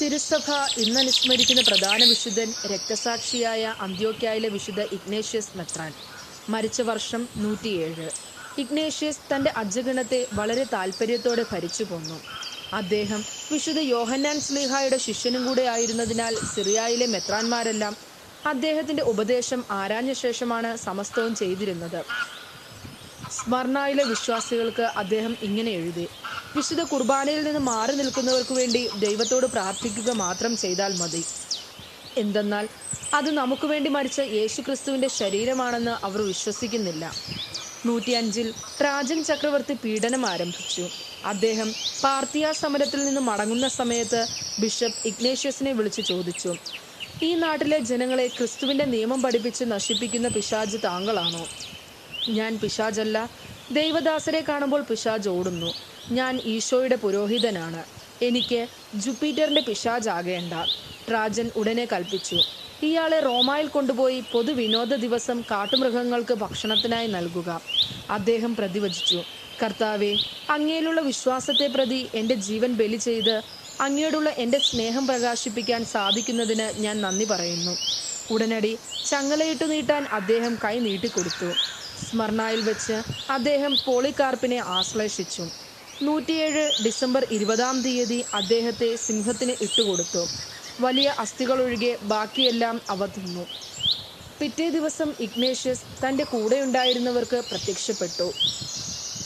തിരുസഭ ഇന്ന് അനുസ്മരിക്കുന്ന പ്രധാന വിശുദ്ധൻ രക്തസാക്ഷിയായ അന്ത്യോക്യായിലെ വിശുദ്ധ ഇഗ്നേഷ്യസ് മെത്രാൻ. മരിച്ച വർഷം നൂറ്റിയേഴ്. ഇഗ്നേഷ്യസ് തന്റെ അജഗണത്തെ വളരെ താല്പര്യത്തോടെ ഭരിച്ചു പോന്നു അദ്ദേഹം വിശുദ്ധ യോഹന്നാൻ സ്ലീഹായുടെ ശിഷ്യനും കൂടെ ആയിരുന്നതിനാൽ സിറിയായിലെ മെത്രാന്മാരെല്ലാം അദ്ദേഹത്തിന്റെ ഉപദേശം ആരാഞ്ഞ ശേഷമാണ് സമസ്തവും ചെയ്തിരുന്നത്. സ്മർണയിലെ വിശ്വാസികൾക്ക് അദ്ദേഹം ഇങ്ങനെ എഴുതി വിശുദ്ധ കുർബാനയിൽ നിന്ന് മാറി നിൽക്കുന്നവർക്ക് വേണ്ടി ദൈവത്തോട് പ്രാർത്ഥിക്കുക മാത്രം ചെയ്താൽ മതി. എന്തെന്നാൽ അത് നമുക്ക് വേണ്ടി മരിച്ച യേശുക്രിസ്തുവിന്റെ ശരീരമാണെന്ന് അവർ വിശ്വസിക്കുന്നില്ല. നൂറ്റിയഞ്ചിൽ രാജൻ ചക്രവർത്തി പീഡനം ആരംഭിച്ചു. അദ്ദേഹം പാർത്തിയ സമരത്തിൽ നിന്ന് മടങ്ങുന്ന സമയത്ത് ബിഷപ്പ് ഇഗ്നേഷ്യസിനെ വിളിച്ചു ചോദിച്ചു ഈ നാട്ടിലെ ജനങ്ങളെ ക്രിസ്തുവിന്റെ നിയമം പഠിപ്പിച്ച് നശിപ്പിക്കുന്ന പിശാജ് താങ്കളാണോ? ഞാൻ പിശാചല്ല. ദൈവദാസരെ കാണുമ്പോൾ പിശാജ് ഓടുന്നു. ഞാൻ ഈശോയുടെ പുരോഹിതനാണ്. എനിക്ക് ജുപ്പിറ്ററിന്റെ പിശാജാകേണ്ട. ട്രാജൻ ഉടനെ കൽപ്പിച്ചു. ഇയാളെ റോമായിൽ കൊണ്ടുപോയി പൊതുവിനോദ ദിവസം കാട്ടുമൃഗങ്ങൾക്ക് ഭക്ഷണത്തിനായി നൽകുക. അദ്ദേഹം പ്രതിവചിച്ചു. കർത്താവെ അങ്ങയിലുള്ള വിശ്വാസത്തെ പ്രതി എന്റെ ജീവൻ ബലി ചെയ്ത് അങ്ങയോടുള്ള എന്റെ സ്നേഹം പ്രകാശിപ്പിക്കാൻ സാധിക്കുന്നതിന് ഞാൻ നന്ദി പറയുന്നു. ഉടനടി ചങ്ങലയിട്ടു നീട്ടാൻ അദ്ദേഹം കൈ നീട്ടിക്കൊടുത്തു. സ്മർണയിൽ വെച്ച് അദ്ദേഹം പോളികാർപ്പിനെ ആശ്ലേഷിച്ചു. നൂറ്റിയേഴ് ഡിസംബർ ഇരുപതാം തീയതി അദ്ദേഹത്തെ സിംഹത്തിന് ഇട്ടുകൊടുത്തു. വലിയ അസ്ഥികളൊഴികെ ബാക്കിയെല്ലാം അവ തിന്നു പിറ്റേ ദിവസം ഇഗ്നേഷ്യസ് തന്റെ കൂടെയുണ്ടായിരുന്നവർക്ക് പ്രത്യക്ഷപ്പെട്ടു.